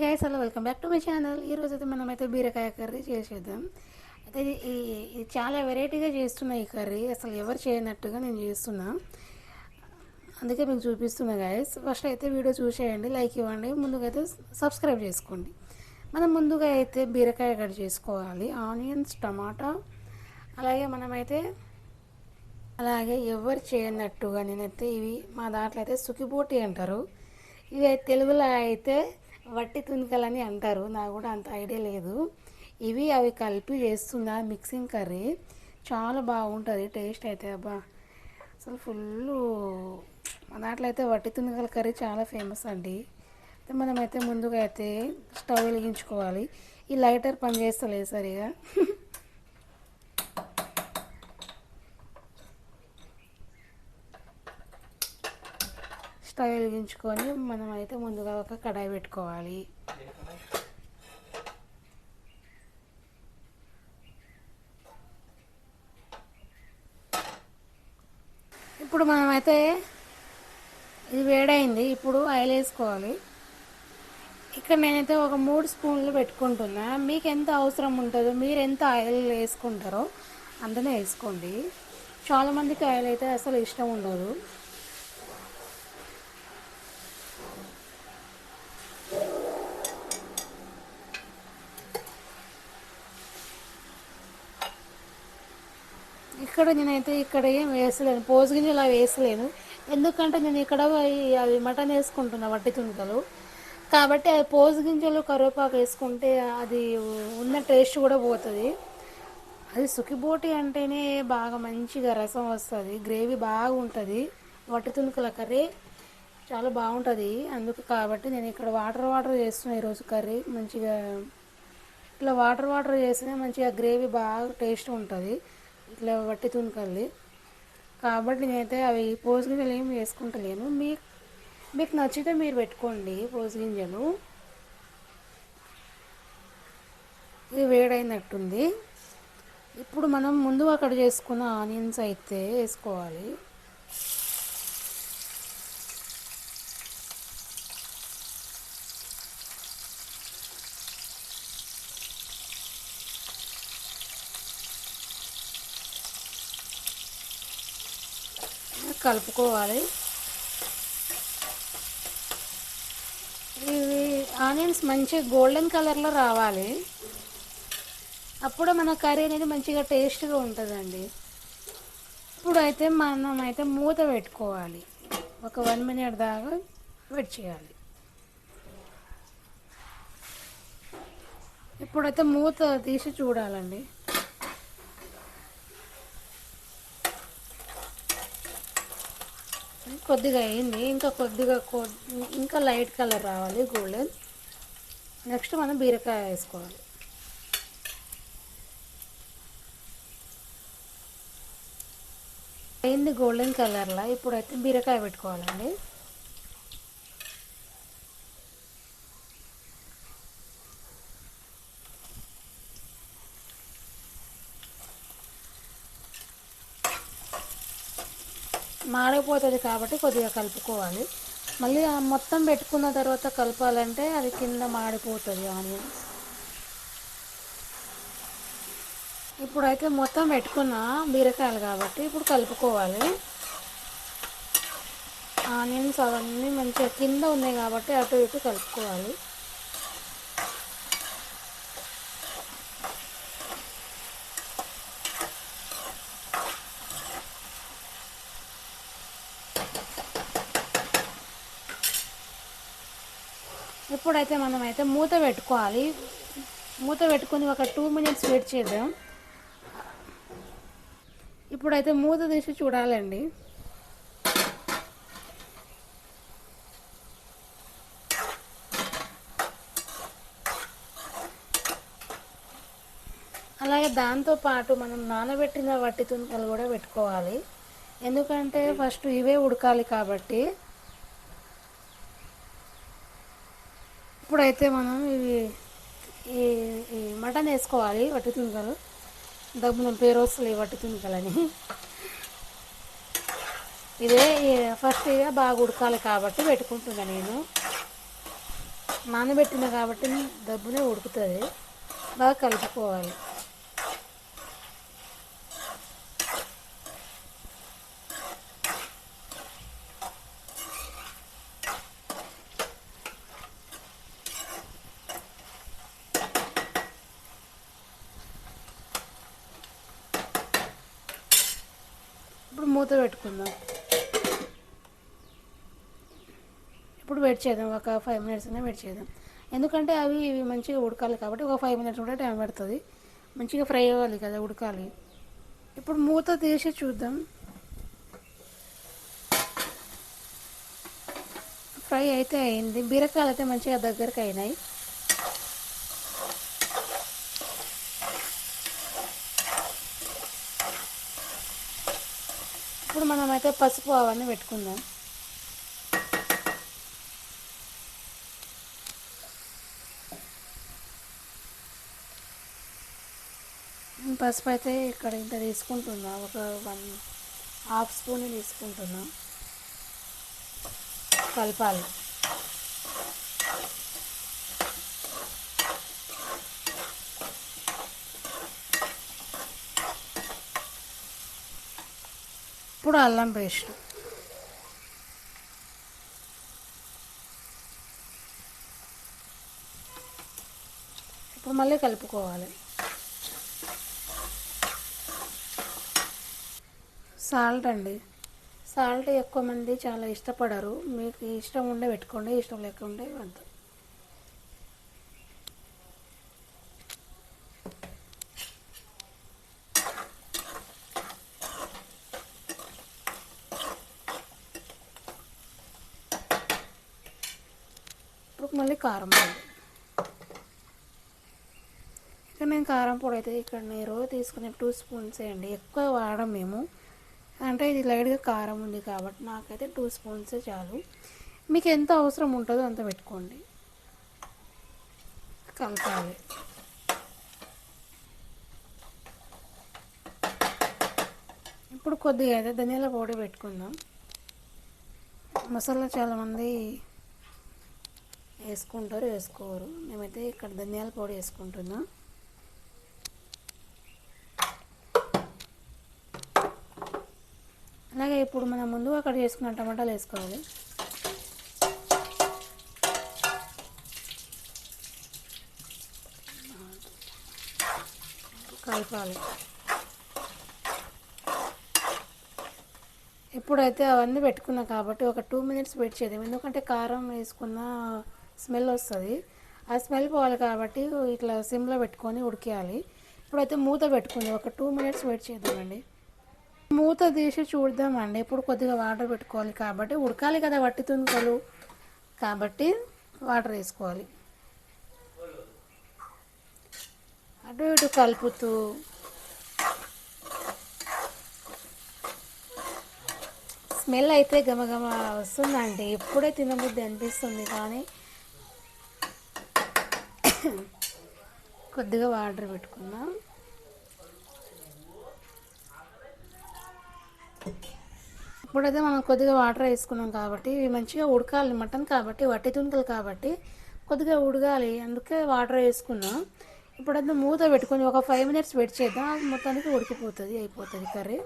Hi guys hello welcome back to my channel ఈరోజు అయితే మనమైతే బీరకాయ కర్రీ చేసేద్దాం. అయితే ఇది ఈ- ఇది చాలా వెరైటీగా చేస్తున్నా ఈ కర్రీ. అసలు ఎవరు చేయనట్టుగా నేను చేస్తున్నా. అందుకే మీకు చూపిస్తున్నా గైస్ ఫస్ట్ అయితే వీడియో చూసేయండి లైక్ ఇవ్వండి. ముందుగా అయితే సబ్స్క్రైబ్ చేసుకోండి. మనం ముందుగా అయితే బీరకాయ కట్ చేసుకోవాలి. ఆనియన్స్ టమాటా అలాగే మనమైతే అలాగే ఎవరు చేయనట్టుగా నేనైతే ఇవి మా దాంట్లో అయితే సుకిబోటి అంటారు. ఇవి అయితే తెలుగులో అయితే వట్టి తునికలని అంటారు. నాకు కూడా అంత ఐడియా లేదు. ఇవి అవి కలిపి చేస్తున్న మిక్సింగ్ కర్రీ. చాలా బాగుంటుంది. టేస్ట్ అయితే అబ్బా. అసలు ఫుల్ మా దాంట్లో అయితే వట్టి తునికల కర్రీ చాలా ఫేమస్ అండి. అయితే మనమైతే ముందుగా అయితే స్టవ్ వెలిగించుకోవాలి. ఈ లైటర్ పనిచేస్తలేదు సరిగా. స్టవ్ వెలిగించుకొని మనం అయితే ముందుగా ఒక కడాయి పెట్టుకోవాలి. ఇప్పుడు మనమైతే ఇది వేడైంది. ఇప్పుడు ఆయిల్ వేసుకోవాలి. ఇక్కడ నేనైతే ఒక మూడు స్పూన్లు పెట్టుకుంటున్నా. మీకు ఎంత అవసరం ఉంటుందో మీరు ఎంత ఆయిల్ వేసుకుంటారో అంతనే వేసుకోండి. చాలామందికి ఆయిల్ అయితే అసలు ఇష్టం ఉండదు. ఇక్కడ నేనైతే ఇక్కడ ఏం వేసలేను. పోసు గింజలు వేసలేను. ఎందుకంటే నేను ఇక్కడ అవి మటన్ వేసుకుంటున్నా వట్టి తుంటలు. కాబట్టి అది పోసు గింజలు కరివేపాకు వేసుకుంటే అది ఉన్న టేస్ట్ కూడా పోతుంది. అది సుఖిబోటి అంటేనే బాగా మంచిగా రసం వస్తుంది. గ్రేవీ బాగుంటుంది. వట్టి తునుకల కర్రీ చాలా బాగుంటుంది. అందుకు కాబట్టి నేను ఇక్కడ వాటర్ వాటర్ చేస్తున్నా ఈరోజు కర్రీ. మంచిగా ఇట్లా వాటర్ వాటర్ చేసినా మంచిగా గ్రేవీ బాగా టేస్ట్ ఉంటుంది. ఇట్లా వట్టి తుణుకల్లి కాబట్టి నేనైతే అవి పోసు గింజలు ఏమి వేసుకుంటలేను. మీ మీకు నచ్చితే మీరు పెట్టుకోండి పోసు గింజలు. ఇది వేడైనట్టుంది. ఇప్పుడు మనం ముందు అక్కడ చేసుకున్న ఆనియన్స్ అయితే వేసుకోవాలి. కలుపుకోవాలి. ఇవి ఆనియన్స్ మంచి గోల్డెన్ కలర్లో రావాలి. అప్పుడు మన కర్రీ అనేది మంచిగా టేస్ట్గా ఉంటుందండి. ఇప్పుడైతే మనం అయితే మూత పెట్టుకోవాలి. ఒక వన్ మినిట్ దాకా వెయిట్ చేయాలి. ఇప్పుడైతే మూత తీసి చూడాలండి. కొద్దిగా అయింది. ఇంకా కొద్దిగా ఇంకా లైట్ కలర్ రావాలి గోల్డెన్. నెక్స్ట్ మనం బీరకాయ వేసుకోవాలి. అయింది గోల్డెన్ కలర్లో. ఇప్పుడైతే బీరకాయ పెట్టుకోవాలండి. మాడిపోతుంది కాబట్టి కొద్దిగా కలుపుకోవాలి. మళ్ళీ ఆ మొత్తం పెట్టుకున్న తర్వాత కలపాలంటే అది కింద మాడిపోతుంది ఆనియన్స్ ఇప్పుడైతే మొత్తం పెట్టుకున్న బీరకాయలు కాబట్టి ఇప్పుడు కలుపుకోవాలి. ఆనియన్స్ అవన్నీ మంచిగా కింద ఉన్నాయి కాబట్టి అటు ఇటు కలుపుకోవాలి. ఇప్పుడైతే మనం అయితే మూత పెట్టుకోవాలి. మూత పెట్టుకొని ఒక టూ మినిట్స్ వెయిట్ చేద్దాం. ఇప్పుడైతే మూత తీసి చూడాలండి. అలాగే దాంతో పాటు మనం నానబెట్టిన వట్టి తుంతలు కూడా పెట్టుకోవాలి. ఎందుకంటే ఫస్ట్ ఇవే ఉడకాలి కాబట్టి ఇప్పుడైతే మనం ఇవి ఈ ఈ మటన్ వేసుకోవాలి వట్టి తునకలు దబ్బున పేరు వస్తుంది వట్టి తుంకలని ఇదే ఫస్ట్ ఇక బాగా ఉడకాలి కాబట్టి పెట్టుకుంటున్నా నేను. నానబెట్టిన కాబట్టి దబ్బునే ఉడుకుతుంది. బాగా కలుపుకోవాలి ఇప్పుడు మూత పెట్టుకుందాం. ఇప్పుడు వెయిట్ చేద్దాం. ఒక ఫైవ్ మినిట్స్ అయినా వెయిట్ చేద్దాం. ఎందుకంటే అవి ఇవి మంచిగా ఉడకాలి కాబట్టి ఒక ఫైవ్ మినిట్స్ కూడా టైం పడుతుంది. మంచిగా ఫ్రై అవ్వాలి కదా ఉడకాలి. ఇప్పుడు మూత తీసి చూద్దాం. ఫ్రై అయితే అయింది. బీరకాయలు అయితే మంచిగా దగ్గరకు అయినాయి. ఇప్పుడు మనం అయితే పసుపు అవన్నీ పెట్టుకుందాం. పసుపు అయితే ఇక్కడ ఇంత తీసుకుంటున్నా. ఒక వన్ హాఫ్ స్పూన్ తీసుకుంటున్నా. కలపాలి. ఇప్పుడు అల్లం పేస్ట్? ఇప్పుడు మళ్ళీ కలుపుకోవాలి. సాల్ట్ అండి. సాల్ట్ ఎక్కువ మంది చాలా ఇష్టపడరు. మీకు ఇష్టం ఉండే పెట్టుకోండి ఇష్టం లేకుండే వద్దు. ఇప్పుడు మళ్ళీ కారం పొడి. ఇక్కడ నేను కారం పొడి అయితే ఇక్కడ నేను రోజు తీసుకునే టూ స్పూన్స్ అండి ఎక్కువ వాడం మేము. అంటే ఇది లైట్గా కారం ఉంది కాబట్టి నాకైతే టూ స్పూన్స్ చాలు. మీకు ఎంత అవసరం ఉంటుందో అంత పెట్టుకోండి. కలపాలి. ఇప్పుడు కొద్దిగా అయితే ధనియాల పొడి పెట్టుకుందాం. మసాలా చాలామంది వేసుకుంటారు వేసుకోరు. మేమైతే ఇక్కడ ధనియాల పొడి వేసుకుంటున్నాం. అలాగే ఇప్పుడు మనం ముందుగా అక్కడ చేసుకున్న టమాటాలు వేసుకోవాలి. కలపాలి. ఇప్పుడైతే అవన్నీ పెట్టుకున్నా కాబట్టి ఒక టూ మినిట్స్ వెయిట్ చేద్దాం. ఎందుకంటే కారం వేసుకున్న స్మెల్ వస్తుంది. ఆ స్మెల్ పోవాలి కాబట్టి ఇట్లా సిమ్లో పెట్టుకొని ఉడికేయాలి. ఇప్పుడైతే మూత పెట్టుకుంది. ఒక టూ మినిట్స్ వెయిట్ చేద్దామండి. మూత తీసి చూద్దామండి. ఇప్పుడు కొద్దిగా వాటర్ పెట్టుకోవాలి కాబట్టి ఉడకాలి కదా వట్టి తునుకలు. కాబట్టి వాటర్ వేసుకోవాలి. అటు ఇటు కలుపుతూ. స్మెల్ అయితే గమగమ వస్తుందండి. ఎప్పుడే తినబుద్ధి అనిపిస్తుంది కానీ కొద్దిగా వాటర్ పెట్టుకుందాం. ఇప్పుడైతే మనం కొద్దిగా వాటర్ వేసుకున్నాం కాబట్టి మంచిగా ఉడకాలి మటన్ కాబట్టి వట్టి తుణుకలు కాబట్టి కొద్దిగా ఉడకాలి అందుకే వాటర్ వేసుకున్నాం. ఇప్పుడైతే మూత పెట్టుకొని ఒక ఫైవ్ మినిట్స్ వెయిట్ చేద్దాం. అది మొత్తానికి ఉడికిపోతుంది అయిపోతుంది కర్రీ.